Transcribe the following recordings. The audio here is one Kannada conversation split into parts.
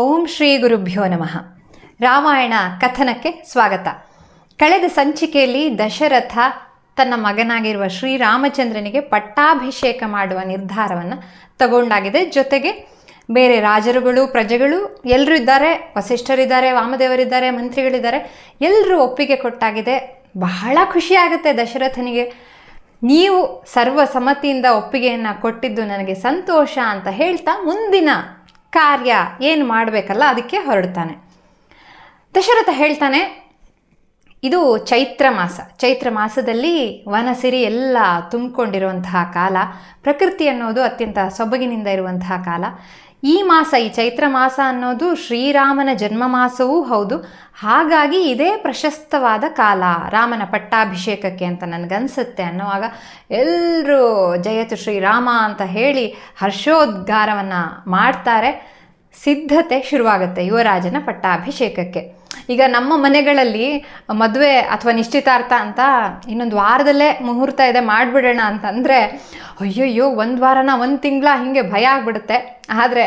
ಓಂ ಶ್ರೀ ಗುರುಭ್ಯೋ ನಮಃ. ರಾಮಾಯಣ ಕಥನಕ್ಕೆ ಸ್ವಾಗತ. ಕಳೆದ ಸಂಚಿಕೆಯಲ್ಲಿ ದಶರಥ ತನ್ನ ಮಗನಾಗಿರುವ ಶ್ರೀರಾಮಚಂದ್ರನಿಗೆ ಪಟ್ಟಾಭಿಷೇಕ ಮಾಡುವ ನಿರ್ಧಾರವನ್ನು ತಗೊಂಡಾಗಿದೆ. ಜೊತೆಗೆ ಬೇರೆ ರಾಜರುಗಳು, ಪ್ರಜೆಗಳು ಎಲ್ಲರೂ ಇದ್ದಾರೆ, ವಸಿಷ್ಠರಿದ್ದಾರೆ, ವಾಮದೇವರಿದ್ದಾರೆ, ಮಂತ್ರಿಗಳಿದ್ದಾರೆ. ಎಲ್ಲರೂ ಒಪ್ಪಿಗೆ ಕೊಟ್ಟಾಗಿದೆ. ಬಹಳ ಖುಷಿಯಾಗುತ್ತೆ ದಶರಥನಿಗೆ. ನೀವು ಸರ್ವಸಮ್ಮತಿಯಿಂದ ಒಪ್ಪಿಗೆಯನ್ನು ಕೊಟ್ಟಿದ್ದು ನನಗೆ ಸಂತೋಷ ಅಂತ ಹೇಳ್ತಾ ಮುಂದಿನ ಕಾರ್ಯ ಏನು ಮಾಡಬೇಕಲ್ಲ ಅದಕ್ಕೆ ಹೊರಡ್ತಾನೆ. ದಶರಥ ಹೇಳ್ತಾನೆ, ಇದು ಚೈತ್ರ ಮಾಸ. ಚೈತ್ರ ಮಾಸದಲ್ಲಿ ವನಸಿರಿ ಎಲ್ಲ ತುಂಬಿಕೊಂಡಿರುವಂತಹ ಕಾಲ, ಪ್ರಕೃತಿ ಅನ್ನೋದು ಅತ್ಯಂತ ಸೊಬಗಿನಿಂದ ಇರುವಂತಹ ಕಾಲ. ಈ ಮಾಸ, ಈ ಚೈತ್ರ ಮಾಸ ಅನ್ನೋದು ಶ್ರೀರಾಮನ ಜನ್ಮ ಮಾಸವೂ ಹೌದು. ಹಾಗಾಗಿ ಇದೇ ಪ್ರಶಸ್ತವಾದ ಕಾಲ ರಾಮನ ಪಟ್ಟಾಭಿಷೇಕಕ್ಕೆ ಅಂತ ನನಗನ್ಸುತ್ತೆ ಅನ್ನುವಾಗ ಎಲ್ಲರೂ ಜಯತು ಶ್ರೀರಾಮ ಅಂತ ಹೇಳಿ ಹರ್ಷೋದ್ಗಾರವನ್ನು ಮಾಡ್ತಾರೆ. ಸಿದ್ಧತೆ ಶುರುವಾಗುತ್ತೆ ಯುವರಾಜನ ಪಟ್ಟಾಭಿಷೇಕಕ್ಕೆ. ಈಗ ನಮ್ಮ ಮನೆಗಳಲ್ಲಿ ಮದುವೆ ಅಥವಾ ನಿಶ್ಚಿತಾರ್ಥ ಅಂತ ಇನ್ನೊಂದು ವಾರದಲ್ಲೇ ಮುಹೂರ್ತ ಇದೆ, ಮಾಡಿಬಿಡೋಣ ಅಂತಂದರೆ ಅಯ್ಯಯ್ಯೋ, ಒಂದು ವಾರನ ಒಂದು ತಿಂಗಳ ಹೀಗೆ ಭಯ ಆಗ್ಬಿಡುತ್ತೆ. ಆದರೆ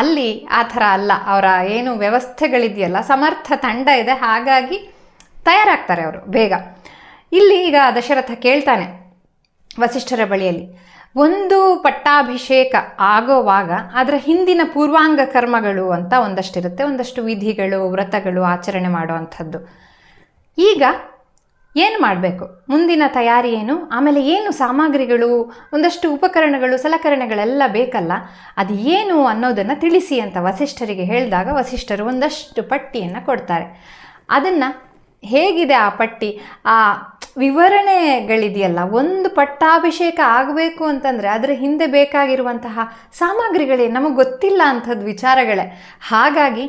ಅಲ್ಲಿ ಆ ಥರ ಅಲ್ಲ. ಅವರ ಏನು ವ್ಯವಸ್ಥೆಗಳಿದೆಯಲ್ಲ, ಸಮರ್ಥ ತಂಡ ಇದೆ, ಹಾಗಾಗಿ ತಯಾರಾಗ್ತಾರೆ ಅವರು ಬೇಗ. ಇಲ್ಲಿ ಈಗ ದಶರಥ ಕೇಳ್ತಾನೆ ವಸಿಷ್ಠರ ಬಳಿಯಲ್ಲಿ ಒಂದು ಪಟ್ಟಾಭಿಷೇಕ ಆಗೋವಾಗ ಅದರ ಹಿಂದಿನ ಪೂರ್ವಾಂಗ ಕರ್ಮಗಳು ಅಂತ ಒಂದಷ್ಟಿರುತ್ತೆ. ಒಂದಷ್ಟು ವಿಧಿಗಳು, ವ್ರತಗಳು ಆಚರಣೆ ಮಾಡುವಂಥದ್ದು. ಈಗ ಏನು ಮಾಡಬೇಕು? ಮುಂದಿನ ತಯಾರಿ ಏನು? ಆಮೇಲೆ ಏನು ಸಾಮಗ್ರಿಗಳು, ಒಂದಷ್ಟು ಉಪಕರಣಗಳು, ಸಲಕರಣೆಗಳೆಲ್ಲ ಬೇಕಲ್ಲ? ಅದು ಏನು ಅನ್ನೋದನ್ನು ತಿಳಿಸಿ ಅಂತ ವಸಿಷ್ಠರಿಗೆ ಹೇಳಿದಾಗ ವಸಿಷ್ಠರು ಒಂದಷ್ಟು ಪಟ್ಟಿಯನ್ನು ಕೊಡ್ತಾರೆ. ಅದನ್ನು ಹೇಗಿದೆ ಆ ಪಟ್ಟಿ? ಆ ವಿವರಣೆಗಳಿದೆಯಲ್ಲ, ಒಂದು ಪಟ್ಟಾಭಿಷೇಕ ಆಗಬೇಕು ಅಂತಂದರೆ ಅದರ ಹಿಂದೆ ಬೇಕಾಗಿರುವಂತಹ ಸಾಮಗ್ರಿಗಳೇ, ನಮಗೆ ಗೊತ್ತಿಲ್ಲ ಅಂಥದ್ದು ವಿಚಾರಗಳೇ. ಹಾಗಾಗಿ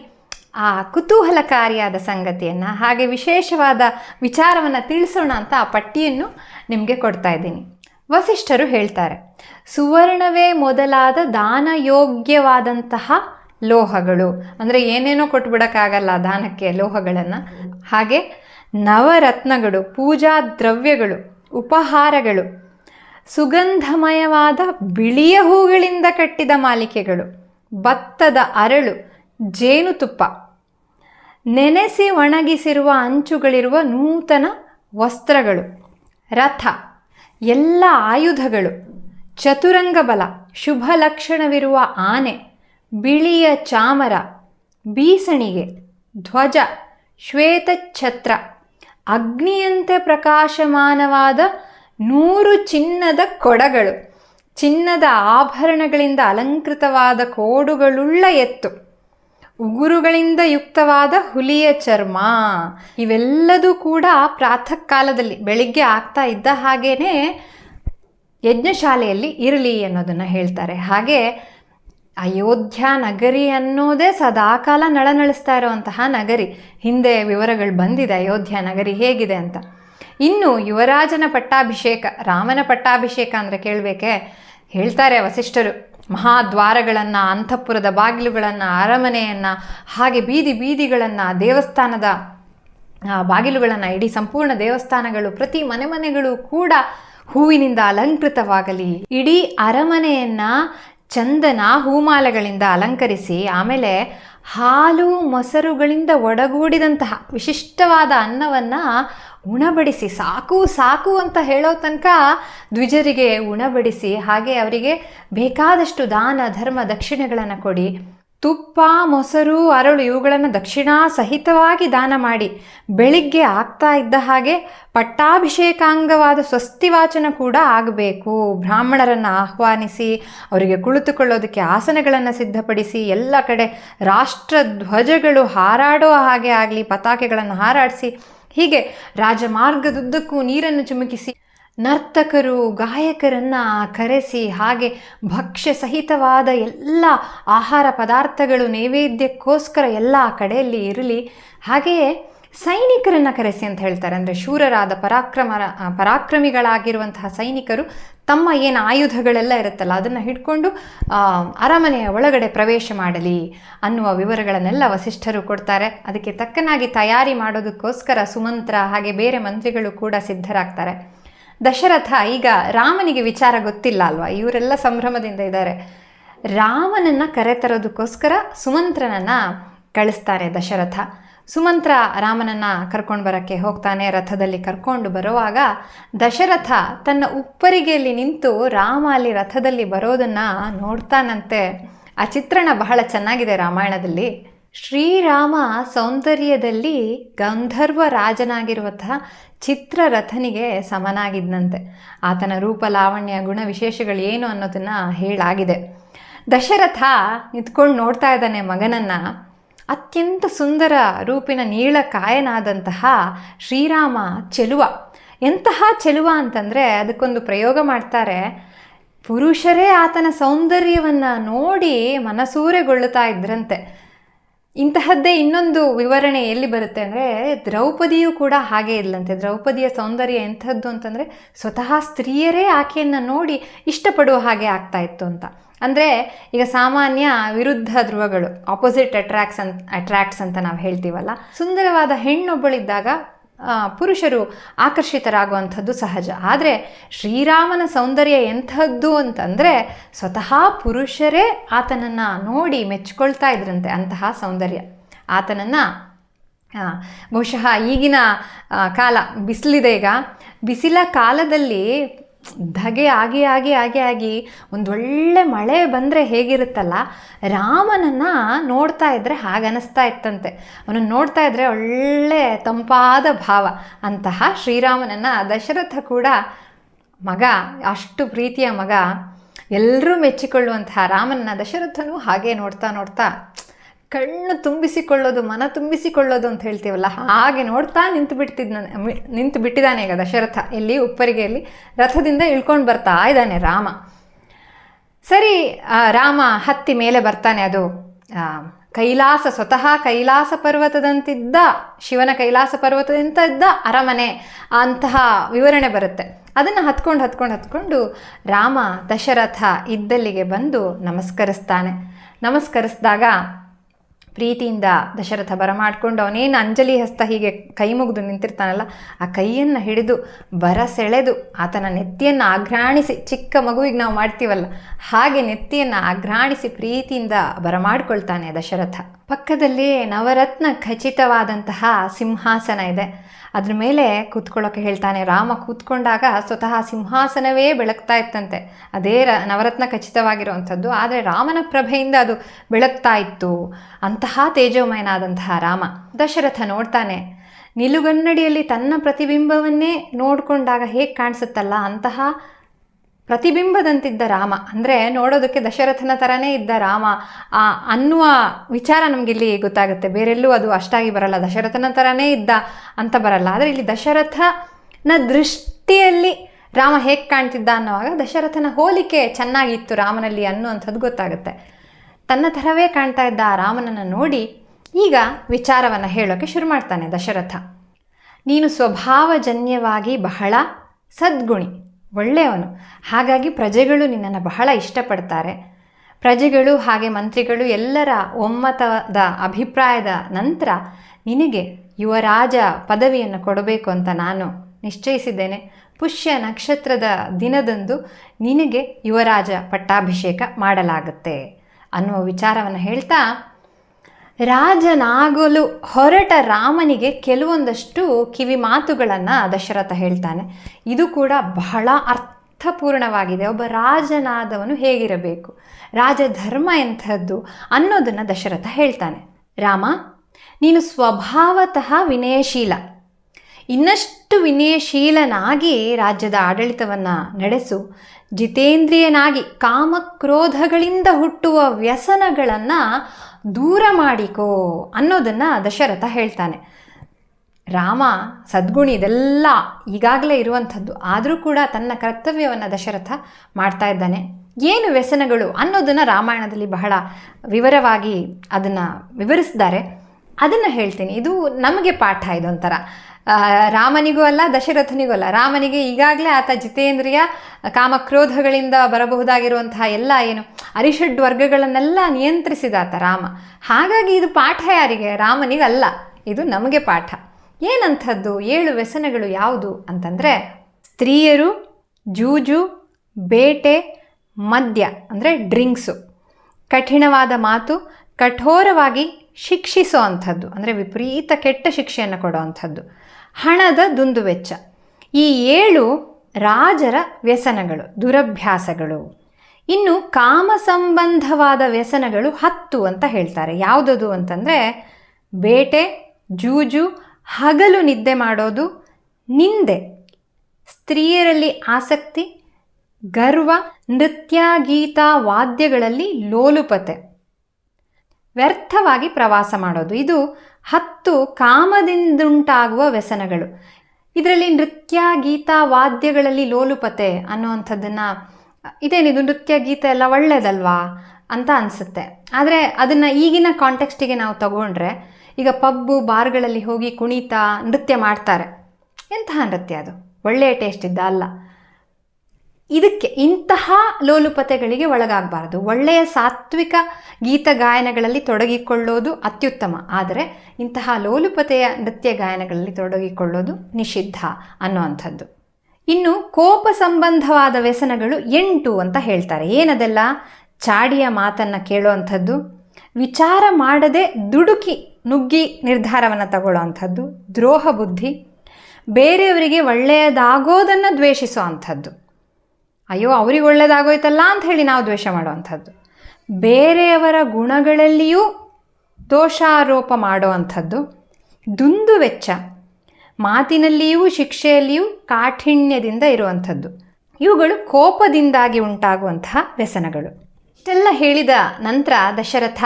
ಆ ಕುತೂಹಲಕಾರಿಯಾದ ಸಂಗತಿಯನ್ನು, ಹಾಗೆ ವಿಶೇಷವಾದ ವಿಚಾರವನ್ನು ತಿಳಿಸೋಣ ಅಂತ ಆ ಪಟ್ಟಿಯನ್ನು ನಿಮಗೆ ಕೊಡ್ತಾ ಇದ್ದೀನಿ. ವಸಿಷ್ಠರು ಹೇಳ್ತಾರೆ, ಸುವರ್ಣವೇ ಮೊದಲಾದ ದಾನ ಯೋಗ್ಯವಾದಂತಹ ಲೋಹಗಳು. ಅಂದರೆ ಏನೇನೋ ಕೊಟ್ಬಿಡೋಕ್ಕಾಗಲ್ಲ ದಾನಕ್ಕೆ ಲೋಹಗಳನ್ನು. ಹಾಗೆ ನವರತ್ನಗಳು, ಪೂಜಾ ದ್ರವ್ಯಗಳು, ಉಪಹಾರಗಳು, ಸುಗಂಧಮಯವಾದ ಬಿಳಿಯ ಹೂಗಳಿಂದ ಕಟ್ಟಿದ ಮಾಲಿಕೆಗಳು, ಭತ್ತದ ಅರಳು, ಜೇನುತುಪ್ಪ. ನೆನೆಸಿ ಒಣಗಿಸಿರುವ ಅಂಚುಗಳಿರುವ ನೂತನ ವಸ್ತ್ರಗಳು, ರಥ, ಎಲ್ಲ ಆಯುಧಗಳು, ಚತುರಂಗ ಬಲ, ಶುಭ ಲಕ್ಷಣವಿರುವ ಆನೆ, ಬಿಳಿಯ ಚಾಮರ, ಬೀಸಣಿಗೆ, ಧ್ವಜ, ಶ್ವೇತಛತ್ರ. ಅಗ್ನಿಯಂತೆ ಪ್ರಕಾಶಮಾನವಾದ ನೂರು ಚಿನ್ನದ ಕೊಡಗಳು. ಚಿನ್ನದ ಆಭರಣಗಳಿಂದ ಅಲಂಕೃತವಾದ ಕೋಡುಗಳುಳ್ಳ ಎತ್ತು. ಉಗುರುಗಳಿಂದ ಯುಕ್ತವಾದ ಹುಲಿಯ ಚರ್ಮ. ಇವೆಲ್ಲದೂ ಕೂಡ ಪ್ರಾತಃ ಕಾಲದಲ್ಲಿ ಬೆಳಿಗ್ಗೆ ಆಗ್ತಾ ಇದ್ದ ಹಾಗೇನೆ ಯಜ್ಞಶಾಲೆಯಲ್ಲಿ ಇರಲಿ ಅನ್ನೋದನ್ನು ಹೇಳ್ತಾರೆ. ಹಾಗೆ ಅಯೋಧ್ಯ ನಗರಿ ಅನ್ನೋದೇ ಸದಾಕಾಲ ನಳನಳಿಸ್ತಾ ಇರುವಂತಹ ನಗರಿ. ಹಿಂದೆ ವಿವರಗಳು ಬಂದಿದೆ, ಅಯೋಧ್ಯ ನಗರಿ ಹೇಗಿದೆ ಅಂತ. ಇನ್ನು ಯುವರಾಜನ ಪಟ್ಟಾಭಿಷೇಕ, ರಾಮನ ಪಟ್ಟಾಭಿಷೇಕ ಅಂದರೆ ಕೇಳಬೇಕೆ? ಹೇಳ್ತಾರೆ ವಸಿಷ್ಠರು. ಮಹಾದ್ವಾರಗಳನ್ನು, ಅಂತಃಪುರದ ಬಾಗಿಲುಗಳನ್ನು, ಅರಮನೆಯನ್ನು, ಹಾಗೆ ಬೀದಿ ಬೀದಿಗಳನ್ನು, ದೇವಸ್ಥಾನದ ಬಾಗಿಲುಗಳನ್ನು, ಇಡೀ ಸಂಪೂರ್ಣ ದೇವಸ್ಥಾನಗಳು ಪ್ರತಿ ಮನೆ ಮನೆಗಳು ಕೂಡ ಹೂವಿನಿಂದ ಅಲಂಕೃತವಾಗಲಿ. ಇಡೀ ಅರಮನೆಯನ್ನು ಚಂದನ ಹೂಮಾಲೆಗಳಿಂದ ಅಲಂಕರಿಸಿ, ಆಮೇಲೆ ಹಾಲು ಮೊಸರುಗಳಿಂದ ಒಡಗೂಡಿದಂತಹ ವಿಶಿಷ್ಟವಾದ ಅನ್ನವನ್ನು ಉಣಬಡಿಸಿ, ಸಾಕು ಸಾಕು ಅಂತ ಹೇಳೋ ತನಕ ದ್ವಿಜರಿಗೆ ಉಣಬಡಿಸಿ, ಹಾಗೆ ಅವರಿಗೆ ಬೇಕಾದಷ್ಟು ದಾನ, ಧರ್ಮ, ದಕ್ಷಿಣೆಗಳನ್ನು ಕೊಡಿ. ತುಪ್ಪ, ಮೊಸರು, ಅರಳು ಇವುಗಳನ್ನು ದಕ್ಷಿಣಾ ಸಹಿತವಾಗಿ ದಾನ ಮಾಡಿ ಬೆಳಿಗ್ಗೆ ಆಗ್ತಾ ಇದ್ದ ಹಾಗೆ ಪಟ್ಟಾಭಿಷೇಕಾಂಗವಾದ ಸ್ವಸ್ತಿ ವಾಚನ ಕೂಡ ಆಗಬೇಕು. ಬ್ರಾಹ್ಮಣರನ್ನು ಆಹ್ವಾನಿಸಿ, ಅವರಿಗೆ ಕುಳಿತುಕೊಳ್ಳೋದಕ್ಕೆ ಆಸನಗಳನ್ನು ಸಿದ್ಧಪಡಿಸಿ, ಎಲ್ಲ ಕಡೆ ರಾಷ್ಟ್ರ ಧ್ವಜಗಳು ಹಾರಾಡೋ ಹಾಗೆ ಆಗಲಿ, ಪತಾಕೆಗಳನ್ನು ಹಾರಾಡಿಸಿ, ಹೀಗೆ ರಾಜಮಾರ್ಗದುದ್ದಕ್ಕೂ ನೀರನ್ನು ಚಿಮುಕಿಸಿ ನರ್ತಕರು, ಗಾಯಕರನ್ನು ಕರೆಸಿ ಹಾಗೆ ಭಕ್ಷ್ಯ ಸಹಿತವಾದ ಎಲ್ಲ ಆಹಾರ ಪದಾರ್ಥಗಳು, ನೈವೇದ್ಯಕ್ಕೋಸ್ಕರ ಎಲ್ಲ ಕಡೆಯಲ್ಲಿ ಇರಲಿ. ಹಾಗೆಯೇ ಸೈನಿಕರನ್ನು ಕರೆಸಿ ಅಂತ ಹೇಳ್ತಾರೆ. ಅಂದರೆ ಶೂರರಾದ ಪರಾಕ್ರಮ ಪರಾಕ್ರಮಿಗಳಾಗಿರುವಂತಹ ಸೈನಿಕರು ತಮ್ಮ ಏನು ಆಯುಧಗಳೆಲ್ಲ ಇರುತ್ತಲ್ಲ, ಅದನ್ನು ಹಿಡ್ಕೊಂಡು ಅರಮನೆಯ ಒಳಗಡೆ ಪ್ರವೇಶ ಮಾಡಲಿ ಅನ್ನುವ ವಿವರಗಳನ್ನೆಲ್ಲ ವಸಿಷ್ಠರು ಕೊಡ್ತಾರೆ. ಅದಕ್ಕೆ ತಕ್ಕನಾಗಿ ತಯಾರಿ ಮಾಡೋದಕ್ಕೋಸ್ಕರ ಸುಮಂತ್ರ ಹಾಗೆ ಬೇರೆ ಮಂತ್ರಿಗಳು ಕೂಡ ಸಿದ್ಧರಾಗ್ತಾರೆ. ದಶರಥ, ಈಗ ರಾಮನಿಗೆ ವಿಚಾರ ಗೊತ್ತಿಲ್ಲ ಅಲ್ವಾ? ಇವರೆಲ್ಲ ಸಂಭ್ರಮದಿಂದ ಇದ್ದಾರೆ. ರಾಮನನ್ನು ಕರೆತರೋದಕ್ಕೋಸ್ಕರ ಸುಮಂತ್ರನನ್ನು ಕಳಿಸ್ತಾರೆ ದಶರಥ. ಸುಮಂತ್ರ ರಾಮನನ್ನು ಕರ್ಕೊಂಡು ಬರೋಕ್ಕೆ ಹೋಗ್ತಾನೆ, ರಥದಲ್ಲಿ ಕರ್ಕೊಂಡು ಬರುವಾಗ ದಶರಥ ತನ್ನ ಉಪ್ಪರಿಗೆಯಲ್ಲಿ ನಿಂತು ರಾಮ ಅಲ್ಲಿ ರಥದಲ್ಲಿ ಬರೋದನ್ನು ನೋಡ್ತಾನಂತೆ. ಆ ಚಿತ್ರಣ ಬಹಳ ಚೆನ್ನಾಗಿದೆ ರಾಮಾಯಣದಲ್ಲಿ. ಶ್ರೀರಾಮ ಸೌಂದರ್ಯದಲ್ಲಿ ಗಂಧರ್ವ ರಾಜನಾಗಿರುವಂತಹ ಚಿತ್ರರಥನಿಗೆ ಸಮನಾಗಿದ್ದಂತೆ ಆತನ ರೂಪ, ಲಾವಣ್ಯ, ಗುಣ ವಿಶೇಷಗಳು ಏನು ಅನ್ನೋದನ್ನ ಹೇಳಾಗಿದೆ. ದಶರಥ ನಿಂತ್ಕೊಂಡು ನೋಡ್ತಾ ಇದ್ದಾನೆ ಮಗನನ್ನ. ಅತ್ಯಂತ ಸುಂದರ ರೂಪಿನ ನೀಳ ಕಾಯನಾದಂತಹ ಶ್ರೀರಾಮ ಚೆಲುವ. ಎಂತಹ ಚೆಲುವ ಅಂತಂದರೆ ಅದಕ್ಕೊಂದು ಪ್ರಯೋಗ ಮಾಡ್ತಾರೆ. ಪುರುಷರೇ ಆತನ ಸೌಂದರ್ಯವನ್ನು ನೋಡಿ ಮನಸೂರೆಗೊಳ್ಳುತ್ತಾ ಇದ್ರಂತೆ. ಇಂತಹದ್ದೇ ಇನ್ನೊಂದು ವಿವರಣೆ ಎಲ್ಲಿ ಬರುತ್ತೆ ಅಂದರೆ, ದ್ರೌಪದಿಯು ಕೂಡ ಹಾಗೆ ಇಲ್ಲಂತೆ. ದ್ರೌಪದಿಯ ಸೌಂದರ್ಯ ಎಂಥದ್ದು ಅಂತಂದರೆ, ಸ್ವತಃ ಸ್ತ್ರೀಯರೇ ಆಕೆಯನ್ನು ನೋಡಿ ಇಷ್ಟಪಡುವ ಹಾಗೆ ಆಗ್ತಾ ಇತ್ತು ಅಂತ. ಅಂದರೆ, ಈಗ ಸಾಮಾನ್ಯ ವಿರುದ್ಧ ಧ್ರುವಗಳು ಆಪೋಸಿಟ್ ಅಟ್ರಾಕ್ಸ್ ಅಂತ ಅಟ್ರಾಕ್ಟ್ಸ್ ಅಂತ ನಾವು ಹೇಳ್ತೀವಲ್ಲ. ಸುಂದರವಾದ ಹೆಣ್ಣೊಬ್ಬಳಿದ್ದಾಗ ಪುರುಷರು ಆಕರ್ಷಿತರಾಗುವಂಥದ್ದು ಸಹಜ. ಆದರೆ ಶ್ರೀರಾಮನ ಸೌಂದರ್ಯ ಎಂಥದ್ದು ಅಂತಂದರೆ ಸ್ವತಃ ಪುರುಷರೇ ಆತನನ್ನು ನೋಡಿ ಮೆಚ್ಕೊಳ್ತಾ ಇದ್ರಂತೆ ಅಂತಹ ಸೌಂದರ್ಯ. ಆತನನ್ನು ಬಹುಶಃ ಈಗಿನ ಕಾಲ ಬಿಸಿಲಿದೆ ಈಗ. ಬಿಸಿಲ ಕಾಲದಲ್ಲಿ ಧಗೆ ಆಗಿ ಆಗಿ ಆಗಿ ಆಗಿ ಒಂದೊಳ್ಳೆ ಮಳೆ ಬಂದರೆ ಹೇಗಿರುತ್ತಲ್ಲ, ರಾಮನನ್ನು ನೋಡ್ತಾ ಇದ್ದರೆ ಹಾಗೆ ಅನ್ನಿಸ್ತಾ ಇತ್ತಂತೆ. ಅವನನ್ನು ನೋಡ್ತಾ ಇದ್ದರೆ ಒಳ್ಳೆ ತಂಪಾದ ಭಾವ. ಅಂತಹ ಶ್ರೀರಾಮನನ್ನು ದಶರಥ ಕೂಡ ಮಗ, ಅಷ್ಟು ಪ್ರೀತಿಯ ಮಗ ಎಲ್ಲರೂ ಮೆಚ್ಚಿಕೊಳ್ಳುವಂತಹ ರಾಮನನ್ನ ದಶರಥನು ಹಾಗೆ ನೋಡ್ತಾ ನೋಡ್ತಾ ಕಣ್ಣು ತುಂಬಿಸಿಕೊಳ್ಳೋದು, ಮನ ತುಂಬಿಸಿಕೊಳ್ಳೋದು ಅಂತ ಹೇಳ್ತೀವಲ್ಲ, ಹಾಗೆ ನೋಡ್ತಾ ನಿಂತು ಬಿಡ್ತಿದ್ನ ನಿಂತು ಬಿಟ್ಟಿದ್ದಾನೆ ಈಗ ದಶರಥ. ಇಲ್ಲಿ ಉಪ್ಪರಿಗೆಯಲ್ಲಿ ರಥದಿಂದ ಇಳ್ಕೊಂಡು ಬರ್ತಾ ಇದ್ದಾನೆ ರಾಮ. ಸರಿ ರಾಮ ಹತ್ತಿ ಮೇಲೆ ಬರ್ತಾನೆ ಅದು. ಕೈಲಾಸ, ಸ್ವತಃ ಕೈಲಾಸ ಪರ್ವತದಂತಿದ್ದ, ಶಿವನ ಕೈಲಾಸ ಪರ್ವತದಂತ ಇದ್ದ ಅರಮನೆ, ಅಂತಹ ವಿವರಣೆ ಬರುತ್ತೆ. ಅದನ್ನು ಹತ್ಕೊಂಡು ಹತ್ಕೊಂಡು ಹತ್ಕೊಂಡು ರಾಮ ದಶರಥ ಇದ್ದಲ್ಲಿಗೆ ಬಂದು ನಮಸ್ಕರಿಸ್ತಾನೆ. ನಮಸ್ಕರಿಸಿದಾಗ ಪ್ರೀತಿಯಿಂದ ದಶರಥ ಬರಮಾಡ್ಕೊಂಡು ಅವನೇನು ಅಂಜಲಿ ಹಸ್ತ ಹೀಗೆ ಕೈ ಮುಗಿದು ನಿಂತಿರ್ತಾನಲ್ಲ, ಆ ಕೈಯನ್ನು ಹಿಡಿದು ಬರ ಸೆಳೆದು ಆತನ ನೆತ್ತಿಯನ್ನು ಆಘ್ರಾಣಿಸಿ, ಚಿಕ್ಕ ಮಗುವಿಗೆ ನಾವು ಮಾಡ್ತೀವಲ್ಲ, ಹಾಗೆ ನೆತ್ತಿಯನ್ನು ಆಘ್ರಾಣಿಸಿ ಪ್ರೀತಿಯಿಂದ ಬರಮಾಡ್ಕೊಳ್ತಾನೆ ದಶರಥ. ಪಕ್ಕದಲ್ಲಿ ನವರತ್ನ ಖಚಿತವಾದಂತಹ ಸಿಂಹಾಸನ ಇದೆ. ಅದ್ರ ಮೇಲೆ ಕೂತ್ಕೊಳ್ಳೋಕೆ ಹೇಳ್ತಾನೆ, ರಾಮ ಕೂತ್ಕೊಂಡಾಗ ಸ್ವತಃ ಸಿಂಹಾಸನವೇ ಬೆಳಗ್ತಾ ಇತ್ತಂತೆ. ಅದೇ ರ, ನವರತ್ನ ಖಚಿತವಾಗಿರುವಂಥದ್ದು, ಆದರೆ ರಾಮನ ಪ್ರಭೆಯಿಂದ ಅದು ಬೆಳಗ್ತಾ ಇತ್ತು. ಅಂತಹ ತೇಜೋಮಯನಾದಂತಹ ರಾಮ ದಶರಥ ನೋಡ್ತಾನೆ, ನಿಲುಗನ್ನಡಿಯಲ್ಲಿ ತನ್ನ ಪ್ರತಿಬಿಂಬವನ್ನೇ ನೋಡಿಕೊಂಡಾಗ ಹೇಗೆ ಕಾಣಿಸುತ್ತಲ್ಲ ಅಂತಹ ಪ್ರತಿಬಿಂಬದಂತಿದ್ದ ರಾಮ. ಅಂದರೆ ನೋಡೋದಕ್ಕೆ ದಶರಥನ ಥರನೇ ಇದ್ದ ರಾಮ. ಅನ್ನುವ ವಿಚಾರ ನಮಗಿಲ್ಲಿ ಗೊತ್ತಾಗುತ್ತೆ. ಬೇರೆಲ್ಲೂ ಅದು ಅಷ್ಟಾಗಿ ಬರಲ್ಲ. ದಶರಥನ ಥರನೇ ಇದ್ದ ಅಂತ ಬರಲ್ಲ. ಆದರೆ ಇಲ್ಲಿ ದಶರಥನ ದೃಷ್ಟಿಯಲ್ಲಿ ರಾಮ ಹೇಗೆ ಕಾಣ್ತಿದ್ದ ಅನ್ನೋವಾಗ ದಶರಥನ ಹೋಲಿಕೆ ಚೆನ್ನಾಗಿತ್ತು ರಾಮನಲ್ಲಿ ಅನ್ನುವಂಥದ್ದು ಗೊತ್ತಾಗುತ್ತೆ. ತನ್ನ ಥರವೇ ಕಾಣ್ತಾ ಇದ್ದ ಆ ರಾಮನನ್ನು ನೋಡಿ ಈಗ ವಿಚಾರವನ್ನು ಹೇಳೋಕ್ಕೆ ಶುರು ಮಾಡ್ತಾನೆ ದಶರಥ. ನೀನು ಸ್ವಭಾವಜನ್ಯವಾಗಿ ಬಹಳ ಸದ್ಗುಣಿ. ಒಳ್ಳೆಯವನು. ಹಾಗಾಗಿ ಪ್ರಜೆಗಳು ನಿನ್ನನ್ನು ಬಹಳ ಇಷ್ಟಪಡ್ತಾರೆ. ಪ್ರಜೆಗಳು ಹಾಗೆ ಮಂತ್ರಿಗಳು ಎಲ್ಲರ ಒಮ್ಮತದ ಅಭಿಪ್ರಾಯದ ನಂತರ ನಿನಗೆ ಯುವರಾಜ ಪದವಿಯನ್ನು ಕೊಡಬೇಕು ಅಂತ ನಾನು ನಿಶ್ಚಯಿಸಿದ್ದೇನೆ. ಪುಷ್ಯ ನಕ್ಷತ್ರದ ದಿನದಂದು ನಿನಗೆ ಯುವರಾಜ ಪಟ್ಟಾಭಿಷೇಕ ಮಾಡಲಾಗುತ್ತೆ ಅನ್ನುವ ವಿಚಾರವನ್ನು ಹೇಳ್ತಾ ರಾಜನಾಗಲು ಹೊರಟ ರಾಮನಿಗೆ ಕೆಲವೊಂದಷ್ಟು ಕಿವಿ ಮಾತುಗಳನ್ನು ದಶರಥ ಹೇಳ್ತಾನೆ. ಇದು ಕೂಡ ಬಹಳ ಅರ್ಥಪೂರ್ಣವಾಗಿದೆ. ಒಬ್ಬ ರಾಜನಾದವನು ಹೇಗಿರಬೇಕು? ರಾಜಧರ್ಮ ಎಂಥದ್ದು ಅನ್ನೋದನ್ನು ದಶರಥ ಹೇಳ್ತಾನೆ. ರಾಮ, ನೀನು ಸ್ವಭಾವತಃ ವಿನಯಶೀಲ. ಇನ್ನಷ್ಟು ವಿನಯಶೀಲನಾಗಿ ರಾಜ್ಯದ ಆಡಳಿತವನ್ನು ನಡೆಸು. ಜಿತೇಂದ್ರಿಯನಾಗಿ ಕಾಮಕ್ರೋಧಗಳಿಂದ ಹುಟ್ಟುವ ವ್ಯಸನಗಳನ್ನು ದೂರ ಮಾಡಿಕೋ ಅನ್ನೋದನ್ನು ದಶರಥ ಹೇಳ್ತಾನೆ. ರಾಮ, ಸದ್ಗುಣಿ ಇದೆಲ್ಲ ಈಗಾಗಲೇ ಇರುವಂಥದ್ದು, ಆದರೂ ಕೂಡ ತನ್ನ ಕರ್ತವ್ಯವನ್ನು ದಶರಥ ಮಾಡ್ತಾ ಇದ್ದಾನೆ. ಏನು ವ್ಯಸನಗಳು ಅನ್ನೋದನ್ನು ರಾಮಾಯಣದಲ್ಲಿ ಬಹಳ ವಿವರವಾಗಿ ಅದನ್ನು ವಿವರಿಸಿದ್ದಾರೆ ಅದನ್ನು ಹೇಳ್ತೀನಿ. ಇದು ನಮಗೆ ಪಾಠ ಇದೊಂಥರ. ರಾಮನಿಗೂ ಅಲ್ಲ, ದಶರಥನಿಗೂ ಅಲ್ಲ. ರಾಮನಿಗೆ ಈಗಾಗಲೇ ಆತ ಜಿತೇಂದ್ರಿಯ ಕಾಮಕ್ರೋಧಗಳಿಂದ ಬರಬಹುದಾಗಿರುವಂತಹ ಎಲ್ಲ ಏನು ಅರಿಷಡ್ ವರ್ಗಗಳನ್ನೆಲ್ಲ ನಿಯಂತ್ರಿಸಿದ ಆತ ರಾಮ. ಹಾಗಾಗಿ ಇದು ಪಾಠ ಯಾರಿಗೆ? ರಾಮನಿಗಲ್ಲ. ಇದು ನಮಗೆ ಪಾಠ. ಏನಂಥದ್ದು? ಏಳು ವ್ಯಸನಗಳು ಯಾವುದು ಅಂತಂದರೆ ಸ್ತ್ರೀಯರು, ಜೂಜು, ಬೇಟೆ, ಮದ್ಯ, ಅಂದರೆ ಡ್ರಿಂಕ್ಸು. ಕಠಿಣವಾದ ಮಾತು, ಕಠೋರವಾಗಿ ಶಿಕ್ಷಿಸೋ ಅಂಥದ್ದು. ಅಂದರೆ ವಿಪರೀತ ಕೆಟ್ಟ ಶಿಕ್ಷೆಯನ್ನು ಕೊಡೋ ಅಂಥದ್ದು. ಹಣದ ದುಂದುವೆಚ್ಚ. ಈ ಏಳು ರಾಜರ ವ್ಯಸನಗಳು, ದುರಭ್ಯಾಸಗಳು. ಇನ್ನು ಕಾಮ ಸಂಬಂಧವಾದ ವ್ಯಸನಗಳು ಹತ್ತು ಅಂತ ಹೇಳ್ತಾರೆ. ಯಾವುದದು ಅಂತಂದರೆ, ಬೇಟೆ, ಜೂಜು, ಹಗಲು ನಿದ್ದೆ ಮಾಡೋದು, ನಿಂದೆ, ಸ್ತ್ರೀಯರಲ್ಲಿ ಆಸಕ್ತಿ, ಗರ್ವ, ನೃತ್ಯ, ಗೀತ, ವಾದ್ಯಗಳಲ್ಲಿ ಲೋಲುಪತೆ. ವ್ಯರ್ಥವಾಗಿ ಪ್ರವಾಸ ಮಾಡೋದು. ಇದು ಹತ್ತು ಕಾಮದಿಂದುಂಟಾಗುವ ವ್ಯಸನಗಳು. ಇದರಲ್ಲಿ ನೃತ್ಯ, ಗೀತ, ವಾದ್ಯಗಳಲ್ಲಿ ಲೋಲುಪತೆ ಅನ್ನುವಂಥದ್ದನ್ನು ಇದೇನಿದು ನೃತ್ಯ, ಗೀತ ಎಲ್ಲ ಒಳ್ಳೇದಲ್ವಾ ಅಂತ ಅನಿಸುತ್ತೆ. ಆದರೆ ಅದನ್ನು ಈಗಿನ ಕಾಂಟೆಕ್ಸ್ಟಿಗೆ ನಾವು ತಗೊಂಡ್ರೆ, ಈಗ ಪಬ್ಬು ಬಾರ್ಗಳಲ್ಲಿ ಹೋಗಿ ಕುಣಿತ, ನೃತ್ಯ ಮಾಡ್ತಾರೆ. ಎಂತಹ ನೃತ್ಯ ಅದು? ಒಳ್ಳೆಯ ಟೇಸ್ಟ್ ಇದ್ದ ಅಲ್ಲ ಇದಕ್ಕೆ ಇಂತಹ ಲೋಲುಪತೆಗಳಿಗೆ ಒಳಗಾಗಬಾರದು. ಒಳ್ಳೆಯ ಸಾತ್ವಿಕ ಗೀತ ಗಾಯನಗಳಲ್ಲಿ ತೊಡಗಿಕೊಳ್ಳೋದು ಅತ್ಯುತ್ತಮ. ಆದರೆ ಇಂತಹ ಲೋಲುಪತೆಯ ನೃತ್ಯ ಗಾಯನಗಳಲ್ಲಿ ತೊಡಗಿಕೊಳ್ಳೋದು ನಿಷಿದ್ಧ ಅನ್ನುವಂಥದ್ದು ಇನ್ನು ಕೋಪ ಸಂಬಂಧವಾದ ವ್ಯಸನಗಳು ಎಂಟು ಅಂತ ಹೇಳ್ತಾರೆ. ಏನದೆಲ್ಲ? ಚಾಡಿಯ ಮಾತನ್ನು ಕೇಳುವಂಥದ್ದು ವಿಚಾರ ಮಾಡದೆ ದುಡುಕಿ ನುಗ್ಗಿ ನಿರ್ಧಾರವನ್ನು ತಗೊಳ್ಳೋ ದ್ರೋಹ ಬುದ್ಧಿ, ಬೇರೆಯವರಿಗೆ ಒಳ್ಳೆಯದಾಗೋದನ್ನು ದ್ವೇಷಿಸೋ ಅಂಥದ್ದು. ಅಯ್ಯೋ, ಅವ್ರಿಗೆ ಒಳ್ಳೇದಾಗೋಯ್ತಲ್ಲ ಅಂತ ಹೇಳಿ ನಾವು ದ್ವೇಷ ಮಾಡುವಂಥದ್ದು. ಬೇರೆಯವರ ಗುಣಗಳಲ್ಲಿಯೂ ದೋಷಾರೋಪ ಮಾಡುವಂಥದ್ದು. ದುಂದು ವೆಚ್ಚ. ಮಾತಿನಲ್ಲಿಯೂ, ಶಿಕ್ಷೆಯಲ್ಲಿಯೂ ಕಾಠಿಣ್ಯದಿಂದ ಇರುವಂಥದ್ದು. ಇವುಗಳು ಕೋಪದಿಂದಾಗಿ ಉಂಟಾಗುವಂತಹ ವ್ಯಸನಗಳು. ಇಷ್ಟೆಲ್ಲ ಹೇಳಿದ ನಂತರ ದಶರಥ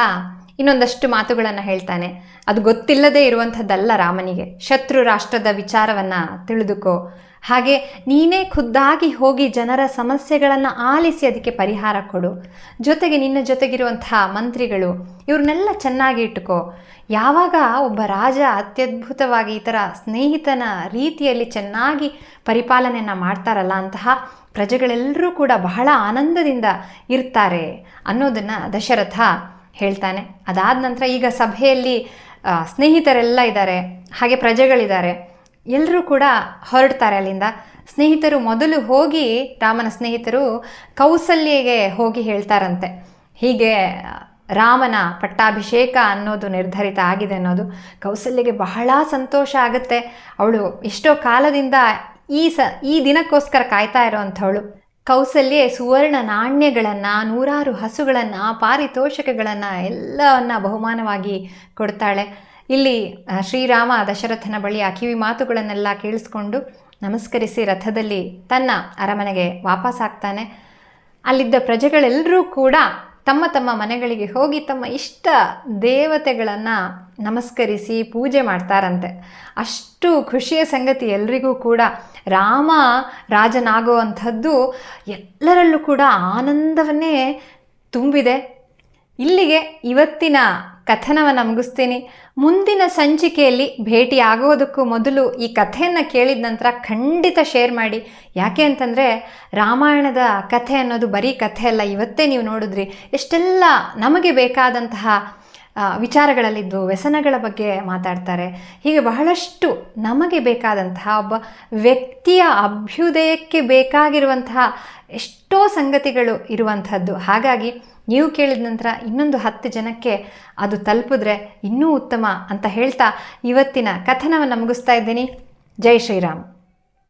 ಇನ್ನೊಂದಷ್ಟು ಮಾತುಗಳನ್ನು ಹೇಳ್ತಾನೆ. ಅದು ಗೊತ್ತಿಲ್ಲದೆ ಇರುವಂಥದ್ದಲ್ಲ ರಾಮನಿಗೆ. ಶತ್ರು ರಾಷ್ಟ್ರದ ವಿಚಾರವನ್ನು ತಿಳಿದುಕೋ. ಹಾಗೆ ನೀನೇ ಖುದ್ದಾಗಿ ಹೋಗಿ ಜನರ ಸಮಸ್ಯೆಗಳನ್ನು ಆಲಿಸಿ ಅದಕ್ಕೆ ಪರಿಹಾರ ಕೊಡು. ಜೊತೆಗೆ ನಿನ್ನ ಜೊತೆಗಿರುವಂತಹ ಮಂತ್ರಿಗಳು, ಇವ್ರನ್ನೆಲ್ಲ ಚೆನ್ನಾಗಿ ಇಟ್ಕೋ ಯಾವಾಗ ಒಬ್ಬ ರಾಜ ಅತ್ಯದ್ಭುತವಾಗಿ ಈ ಥರ ಸ್ನೇಹಿತನ ರೀತಿಯಲ್ಲಿ ಚೆನ್ನಾಗಿ ಪರಿಪಾಲನೆಯನ್ನು ಮಾಡ್ತಾರಲ್ಲ ಅಂತಹ ಪ್ರಜೆಗಳೆಲ್ಲರೂ ಕೂಡ ಬಹಳ ಆನಂದದಿಂದ ಇರ್ತಾರೆ ಅನ್ನೋದನ್ನು ದಶರಥ ಹೇಳ್ತಾನೆ. ಅದಾದ ನಂತರ ಈಗ ಸಭೆಯಲ್ಲಿ ಸ್ನೇಹಿತರೆಲ್ಲ ಇದ್ದಾರೆ, ಹಾಗೆ ಪ್ರಜೆಗಳಿದ್ದಾರೆ. ಎಲ್ಲರೂ ಕೂಡ ಹೊರಡ್ತಾರೆ ಅಲ್ಲಿಂದ. ಸ್ನೇಹಿತರು ಮೊದಲು ಹೋಗಿ ರಾಮನ ಸ್ನೇಹಿತರು ಕೌಸಲ್ಯಗೆ ಹೋಗಿ ಹೇಳ್ತಾರಂತೆ. ಹೀಗೆ, ರಾಮನ ಪಟ್ಟಾಭಿಷೇಕ ಅನ್ನೋದು ನಿರ್ಧರಿತ ಆಗಿದೆ ಅನ್ನೋದು ಕೌಸಲ್ಯಗೆ ಬಹಳ ಸಂತೋಷ ಆಗುತ್ತೆ. ಅವಳು ಎಷ್ಟೋ ಕಾಲದಿಂದ ಈ ಸ, ಈ ದಿನಕ್ಕೋಸ್ಕರ ಕಾಯ್ತಾ ಇರೋವಂಥವಳು ಕೌಸಲ್ಯೆ ಸುವರ್ಣ ನಾಣ್ಯಗಳನ್ನು, ನೂರಾರು ಹಸುಗಳನ್ನು, ಪಾರಿತೋಷಕಗಳನ್ನು ಎಲ್ಲವನ್ನ ಬಹುಮಾನವಾಗಿ ಕೊಡ್ತಾಳೆ. ಇಲ್ಲಿ ಶ್ರೀರಾಮ ದಶರಥನ ಬಳಿ ಆ ಕಿವಿ ಮಾತುಗಳನ್ನೆಲ್ಲ ಕೇಳಿಸ್ಕೊಂಡು ನಮಸ್ಕರಿಸಿ ರಥದಲ್ಲಿ ತನ್ನ ಅರಮನೆಗೆ ವಾಪಸ್ ಆಗ್ತಾನೆ. ಅಲ್ಲಿದ್ದ ಪ್ರಜೆಗಳೆಲ್ಲರೂ ಕೂಡ ತಮ್ಮ ತಮ್ಮ ಮನೆಗಳಿಗೆ ಹೋಗಿ ತಮ್ಮ ಇಷ್ಟ ದೇವತೆಗಳನ್ನು ನಮಸ್ಕರಿಸಿ ಪೂಜೆ ಮಾಡ್ತಾರಂತೆ. ಅಷ್ಟು ಖುಷಿಯ ಸಂಗತಿ ಎಲ್ರಿಗೂ ಕೂಡ. ರಾಮ ರಾಜನಾಗುವಂಥದ್ದು ಎಲ್ಲರಲ್ಲೂ ಕೂಡ ಆನಂದವನ್ನೇ ತುಂಬಿದೆ. ಇಲ್ಲಿಗೆ ಇವತ್ತಿನ ಕಥನವನ್ನು ಮುಗಿಸ್ತೀನಿ. ಮುಂದಿನ ಸಂಚಿಕೆಯಲ್ಲಿ ಭೇಟಿ ಆಗೋದಕ್ಕೂ ಮೊದಲು ಈ ಕಥೆಯನ್ನು ಕೇಳಿದ ನಂತರ ಖಂಡಿತ ಶೇರ್ ಮಾಡಿ. ಯಾಕೆ ಅಂತಂದರೆ ರಾಮಾಯಣದ ಕಥೆ ಅನ್ನೋದು ಬರೀ ಕಥೆ ಅಲ್ಲ, ಇವತ್ತೇ ನೀವು ನೋಡಿದ್ರಿ. ಎಷ್ಟೆಲ್ಲ ನಮಗೆ ಬೇಕಾದಂತಹ ವಿಚಾರಗಳಲ್ಲಿದ್ದು ವ್ಯಸನಗಳ ಬಗ್ಗೆ ಮಾತಾಡ್ತಾರೆ. ಹೀಗೆ ಬಹಳಷ್ಟು ನಮಗೆ ಬೇಕಾದಂತಹ, ಒಬ್ಬ ವ್ಯಕ್ತಿಯ ಅಭ್ಯುದಯಕ್ಕೆ ಬೇಕಾಗಿರುವಂತಹ ಎಷ್ಟೋ ಸಂಗತಿಗಳು ಇರುವಂಥದ್ದು. ಹಾಗಾಗಿ ನೀವು ಕೇಳಿದ ನಂತರ ಇನ್ನೊಂದು ಹತ್ತು ಜನಕ್ಕೆ ಅದು ತಲುಪಿದ್ರೆ ಇನ್ನೂ ಉತ್ತಮ ಅಂತ ಹೇಳ್ತಾ ಇವತ್ತಿನ ಕಥನವನ್ನು ಮುಗಿಸ್ತಾ ಇದ್ದೀನಿ. ಜೈ ಶ್ರೀರಾಮ್.